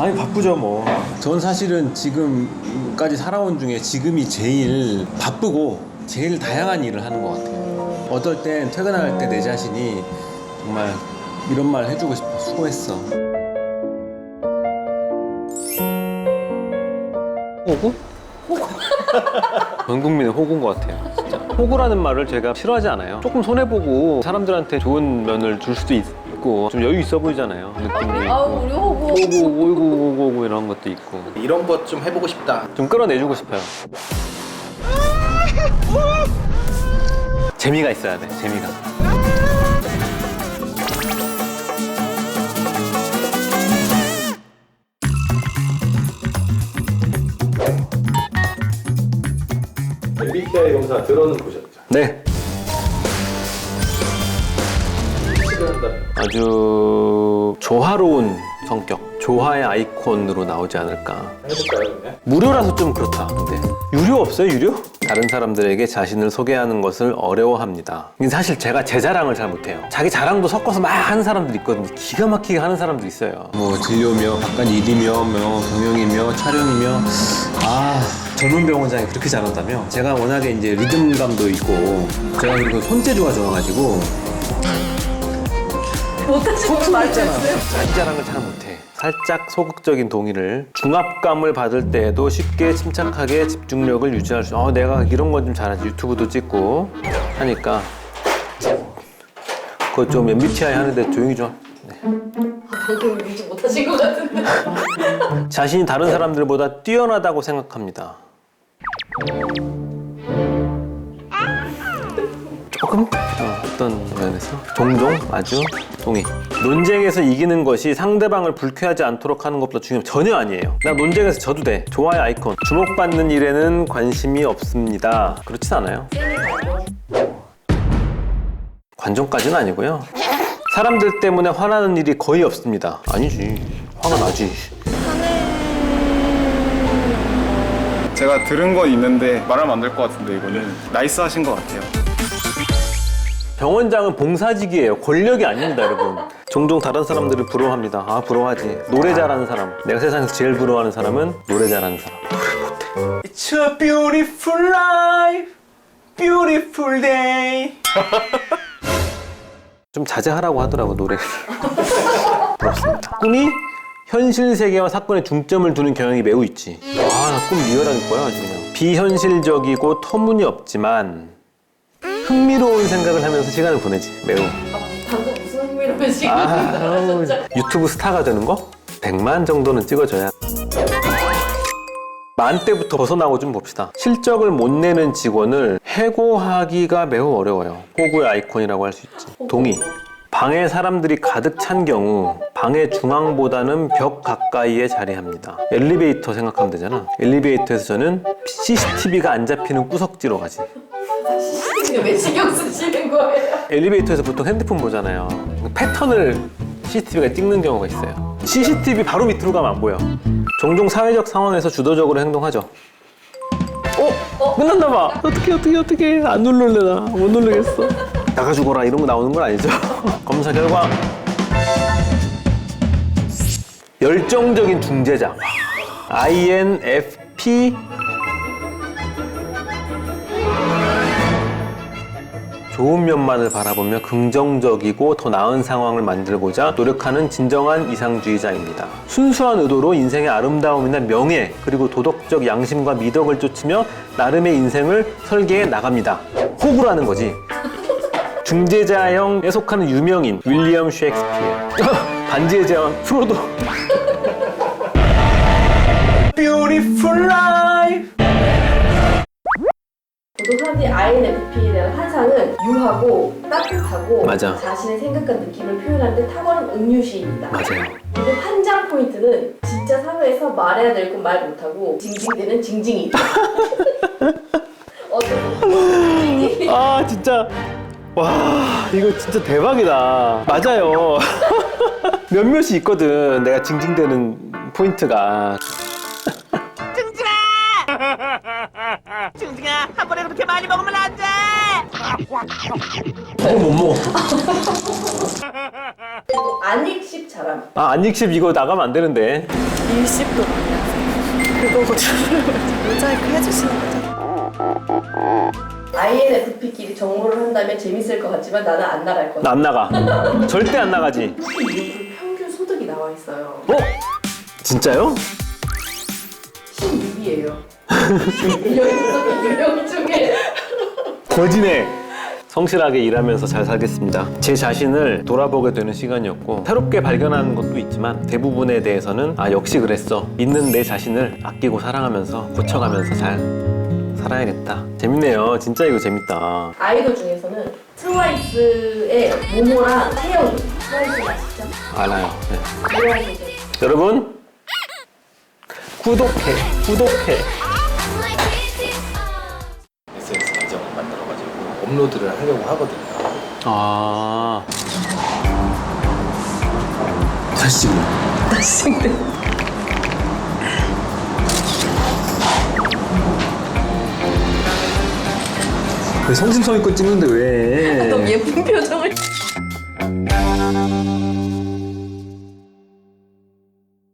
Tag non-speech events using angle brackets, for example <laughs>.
아니 바쁘죠 뭐. 전 사실은 지금까지 살아온 중에 지금이 제일 바쁘고 제일 다양한 일을 하는 것 같아요. 어떨 땐 퇴근할 때 내 자신이 정말 이런 말 해주고 싶어. 수고했어. 호구? 전 국민의 호구인 것 같아요. 진짜. 호구라는 말을 제가 싫어하지 않아요. 조금 손해보고 사람들한테 좋은 면을 줄 수도 있 고 좀 여유 있어 보이잖아요. 느낌도 있고. 아우 우리 호구 오고 오고 오고 오고 이런 것도 있고 이런 것 좀 해보고 싶다. 좀 끌어내주고 싶어요. 재미가 있어야 돼. 재미가. MBTI 검사 들어는 보셨죠? 네. 실현한다면 아주 조화로운 성격, 조화의 아이콘으로 나오지 않을까. 해볼까요 그러면? 무료라서 좀 그렇다. 근데 유료 없어요? 유료? 다른 사람들에게 자신을 소개하는 것을 어려워합니다. 근데 사실 제가 제 자랑을 잘 못해요. 자기 자랑도 섞어서 막 하는 사람들 있거든요. 기가 막히게 하는 사람도 있어요. 뭐 진료며, 바깥 일이며, 뭐 경영이며, 촬영이며. 아 젊은 병원장이 그렇게 잘한다며? 제가 워낙에 이제 리듬감도 있고, 제가 그리고 손재주가 좋아가지고 못하신 걸 말해주세요 자기 자랑을 잘 못해. 살짝 소극적인 동의를 중압감을 받을 때에도 쉽게 침착하게 집중력을 유지할 수. 어, 내가 이런 건 좀 잘하지. 유튜브도 찍고 하니까 그거 좀 MBTI 하는데 조용히 좀. 방금 유지 못하신 것 같은데 <laughs> 자신이 다른 사람들보다 뛰어나다고 생각합니다. 조금 어, 어떤 면에서 종종 아주 동의. 논쟁에서 이기는 것이 상대방을 불쾌하지 않도록 하는 것보다 중요한 전혀 아니에요. 나 논쟁에서 져도 돼. 좋아요 아이콘. 주목받는 일에는 관심이 없습니다. 그렇진 않아요. 관종까지는 아니고요. 사람들 때문에 화나는 일이 거의 없습니다. 아니지. 화가 나지. 제가 들은 건 있는데 말하면 안 될 것 같은데 이거는 나이스 하신 것 같아요. 병원장은 봉사직이에요. 권력이 아닙니다, 여러분. 종종 다른 사람들을 부러워합니다. 아, 부러워하지. 노래 잘하는 사람. 내가 세상에서 제일 부러워하는 사람은 노래 잘하는 사람. 노래 못해. It's a beautiful life, beautiful day. <laughs> 좀 자제하라고 하더라고, 노래를. 부럽습니다. 꿈이 현실 세계와 사건에 중점을 두는 경향이 매우 있지. 아, 나꿈 리얼하게 꿔요, 아주 그냥. 비현실적이고 터무니없지만 흥미로운 생각을 하면서 시간을 보내지. 매우. 방금 무슨 흥미로운 시간이 아, 유튜브 스타가 되는 거? 100만 정도는 찍어줘야. 만 대부터 벗어나고 좀 봅시다. 실적을 못 내는 직원을 해고하기가 매우 어려워요. 호구의 아이콘이라고 할 수 있지. 동의. 방에 사람들이 가득 찬 경우 방의 중앙보다는 벽 가까이에 자리합니다. 엘리베이터 생각하면 되잖아. 엘리베이터에서 저는 CCTV가 안 잡히는 구석지로 가지 지금 왜 신경 쓰시는 거예요? 엘리베이터에서 보통 핸드폰 보잖아요. 패턴을 CCTV가 찍는 경우가 있어요. CCTV 바로 밑으로 가면 안 보여. 종종 사회적 상황에서 주도적으로 행동하죠. 어? 끝났나 봐. 어떻게 어떻게 어떻게 안 누를래 나. 못 누르겠어. 나가 죽어라 이런 거 나오는 건 아니죠. <laughs> 검사 결과 열정적인 중재자 INFP 좋은 면만을 바라보며 긍정적이고 더 나은 상황을 만들고자 노력하는 진정한 이상주의자입니다. 순수한 의도로 인생의 아름다움이나 명예, 그리고 도덕적 양심과 미덕을 쫓으며 나름의 인생을 설계해 나갑니다. 호구라는 거지. <laughs> 중재자형에 속하는 유명인 윌리엄 셰익스피어. <laughs> 반지의 제왕 프로도. <laughs> Beautiful life. INFP에 대한 환상은 유하고 따뜻하고 맞아. 자신의 생각과 느낌을 표현하는 데 탁월한 음유시입니다. 맞아요. 그리고 환장 포인트는 진짜 사회에서 말해야 될 건 말 못하고 징징대는 징징이다. <laughs> 어떤 아 진짜 와 이거 진짜 대박이다 맞아요 <laughs> 몇몇이 있거든 내가 징징대는 포인트가 중징아 <laughs> 한 번에 그렇게 많이 먹으면 안 돼. 어, 못 먹어. 그리고 <laughs> 안익십 자랑. 아, 안익십 이거 나가면 안 되는데. 일식도 많이 하세요. 그거 <laughs> 모자이크 해주시는 거죠? INFP끼리 정모를 한다면 재밌을 것 같지만 나는 안 나갈 거다. 나 안 나가. <laughs> 절대 안 나가지. 평균 소득이 나와 있어요. 어? 진짜요? 16이에요. 유형 중에 거지네. 성실하게 일하면서 잘 살겠습니다. 제 자신을 돌아보게 되는 시간이었고 새롭게 발견하는 것도 있지만 대부분에 대해서는 아 역시 그랬어. 있는 내 자신을 아끼고 사랑하면서 고쳐가면서 잘 살아야겠다. 재밌네요. 진짜 이거 재밌다. 아이돌 중에서는 트와이스의 모모랑 태영이 트와이스 아시죠? 알아요. 네. 선생 여러분 구독해 구독해. 업로드를 하려고 하거든요. 아 다시 찍네. 다시 찍는 왜 성심성의껏 찍는데 왜? 너무 예쁜 표정을